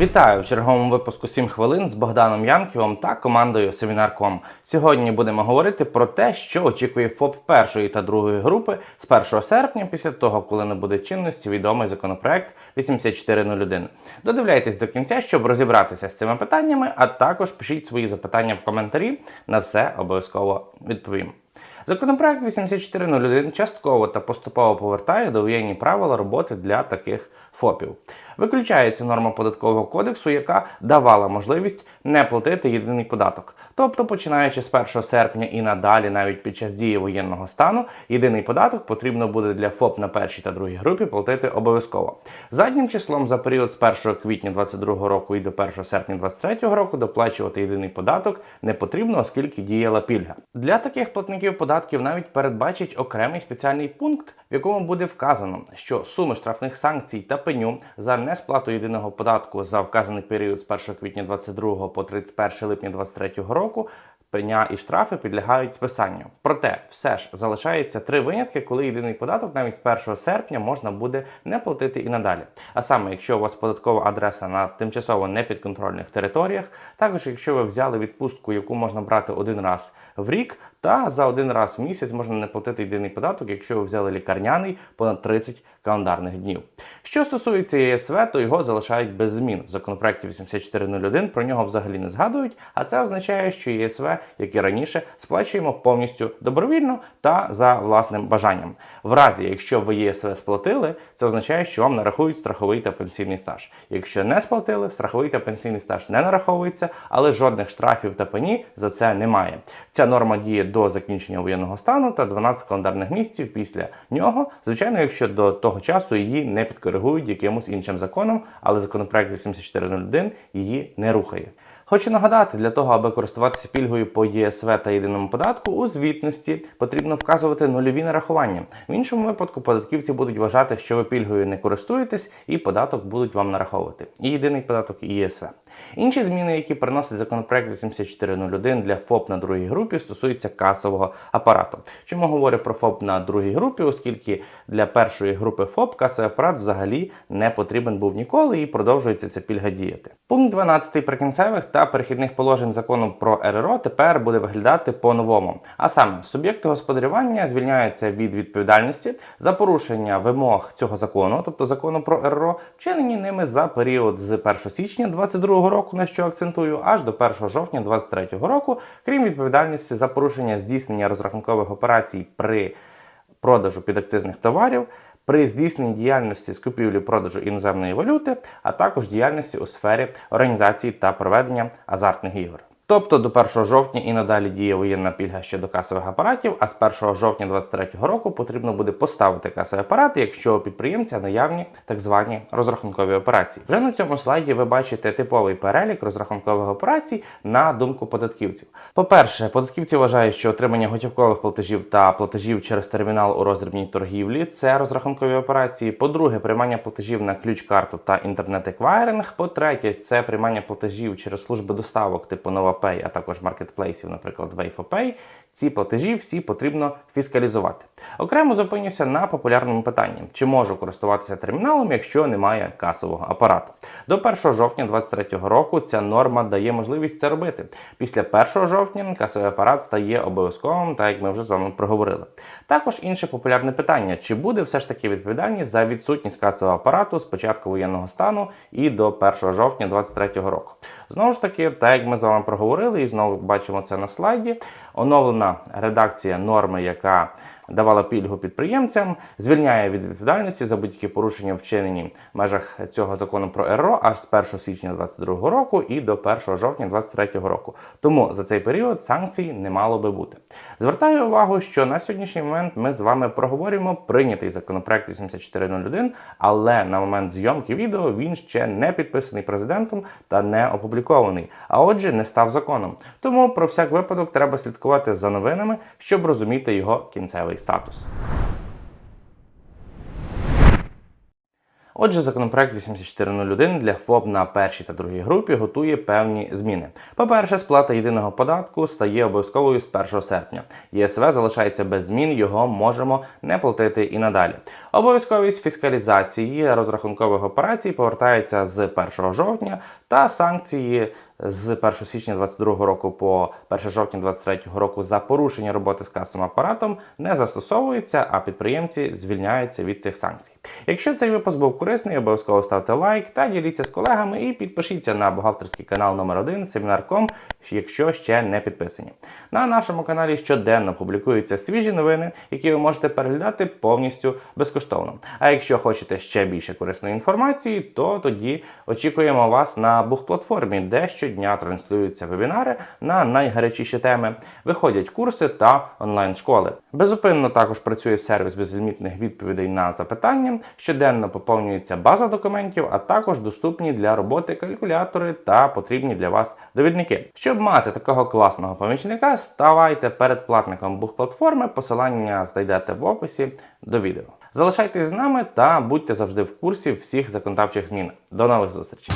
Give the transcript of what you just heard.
Вітаю в черговому випуску 7 хвилин з Богданом Янківом та командою Семінар.ком. Сьогодні будемо говорити про те, що очікує ФОП першої та другої групи з 1 серпня, після того, коли набуде чинності відомий законопроект 8401. Додивляйтесь до кінця, щоб розібратися з цими питаннями, а також пишіть свої запитання в коментарі. На все обов'язково відповім. Законопроект 8401 частково та поступово повертає довоєнні правила роботи для таких ФОПів. Виключається норма податкового кодексу, яка давала можливість не платити єдиний податок. Тобто, починаючи з 1 серпня і надалі, навіть під час дії воєнного стану, єдиний податок потрібно буде для ФОП на першій та другій групі платити обов'язково. Заднім числом за період з 1 квітня 2022 року і до 1 серпня 2023 року доплачувати єдиний податок не потрібно, оскільки діяла пільга. Для таких платників податків навіть передбачить окремий спеціальний пункт, в якому буде вказано, що суми штрафних санкцій та пеню за несплату єдиного податку за вказаний період з 1 квітня 2022 по 31 липня 2023 року. Пеня і штрафи підлягають списанню. Проте все ж залишається три винятки, коли єдиний податок навіть з 1 серпня можна буде не платити і надалі. А саме, якщо у вас податкова адреса на тимчасово непідконтрольних територіях, також якщо ви взяли відпустку, яку можна брати один раз в рік, та за один раз в місяць можна не платити єдиний податок, якщо ви взяли лікарняний понад 30 календарних днів. Що стосується ЄСВ, то його залишають без змін. В законопроекті 8401 про нього взагалі не згадують, а це означає, що ЄСВ, як і раніше, сплачуємо повністю добровільно та за власним бажанням. В разі, якщо ви ЄСВ сплатили, це означає, що вам нарахують страховий та пенсійний стаж. Якщо не сплатили, страховий та пенсійний стаж не нараховується, але жодних штрафів та пені за це немає. Ця норма діє до закінчення воєнного стану та 12 календарних місяців після нього. Звичайно, якщо до того часу її не підкоригують якимось іншим законом, але законопроект 8401 її не рухає. Хочу нагадати, для того, аби користуватися пільгою по ЄСВ та єдиному податку, у звітності потрібно вказувати нульові нарахування. В іншому випадку податківці будуть вважати, що ви пільгою не користуєтесь, і податок будуть вам нараховувати. І єдиний податок, і ЄСВ. Інші зміни, які приносить законопроект 8401 для ФОП на другій групі, стосуються касового апарату. Чому говорю про ФОП на другій групі, оскільки для першої групи ФОП касовий апарат взагалі не потрібен був ніколи і продовжується ця пільга діяти. Пункт 12 прикінцевих та перехідних положень закону про РРО тепер буде виглядати по-новому. А саме, суб'єкти господарювання звільняються від відповідальності за порушення вимог цього закону, тобто закону про РРО, вчинені ними за період з 1 січня 2022 року, на що акцентую, аж до 1 жовтня 2023 року, крім відповідальності за порушення здійснення розрахункових операцій при продажу підакцизних товарів. При здійсненні діяльності з купівлі-продажу іноземної валюти, а також діяльності у сфері організації та проведення азартних ігор. Тобто до 1 жовтня і надалі діє воєнна пільга щодо касових апаратів, а з 1 жовтня 2023 року потрібно буде поставити касові апарати, якщо у підприємця наявні так звані розрахункові операції. Вже на цьому слайді ви бачите типовий перелік розрахункових операцій на думку податківців. По-перше, податківці вважають, що отримання готівкових платежів та платежів через термінал у роздрібній торгівлі це розрахункові операції. По-друге, приймання платежів на ключ-карту та інтернет-еквайринг. По-третє, це приймання платежів через служби доставок типу Nova Pay, а також маркетплейсів, наприклад, Pay, ці платежі всі потрібно фіскалізувати. Окремо зупинюся на популярному питанні: чи можу користуватися терміналом, якщо немає касового апарату. До 1 жовтня 2023 року ця норма дає можливість це робити. Після 1 жовтня касовий апарат стає обов'язковим, так як ми вже з вами проговорили. Також інше популярне питання: чи буде все ж таки відповідальність за відсутність касового апарату з початку воєнного стану і до 1 жовтня 2023 року? Знову ж таки, так як ми з вами проговорили, і знову бачимо це на слайді. Оновлена редакція норми, яка давала пільгу підприємцям, звільняє від відповідальності за будь-які порушення вчинені в межах цього закону про РРО аж з 1 січня 2022 року і до 1 жовтня 2023 року. Тому за цей період санкцій не мало би бути. Звертаю увагу, що на сьогоднішній момент ми з вами проговорюємо прийнятий законопроект 8401, але на момент зйомки відео він ще не підписаний президентом та не опублікований, а отже, не став законом. Тому про всяк випадок треба слідкувати за новинами, щоб розуміти його кінцевий статус. Отже, законопроект 8401 для ФОП на першій та другій групі готує певні зміни. По-перше, сплата єдиного податку стає обов'язковою з 1 серпня. ЄСВ залишається без змін, його можемо не платити і надалі. Обов'язковість фіскалізації розрахункових операцій повертається з 1 жовтня, та санкції з 1 січня 2022 року по 1 жовтня 2023 року за порушення роботи з касовим апаратом не застосовуються, а підприємці звільняються від цих санкцій. Якщо цей випуск був корисний, обов'язково ставте лайк та діліться з колегами і підпишіться на бухгалтерський канал номер 1 Семінар.ком, якщо ще не підписані. На нашому каналі щоденно публікуються свіжі новини, які ви можете переглядати повністю безкоштовно. А якщо хочете ще більше корисної інформації, то тоді очікуємо вас на бухплатформі, де щодня транслюються вебінари на найгарячіші теми, виходять курси та онлайн-школи. Безупинно також працює сервіс безлімітних відповідей на запитання, щоденно поповнюється база документів, а також доступні для роботи калькулятори та потрібні для вас довідники. Щоб мати такого класного помічника, ставайте передплатником бухплатформи. Посилання знайдете в описі до відео. Залишайтесь з нами та будьте завжди в курсі всіх законодавчих змін. До нових зустрічей!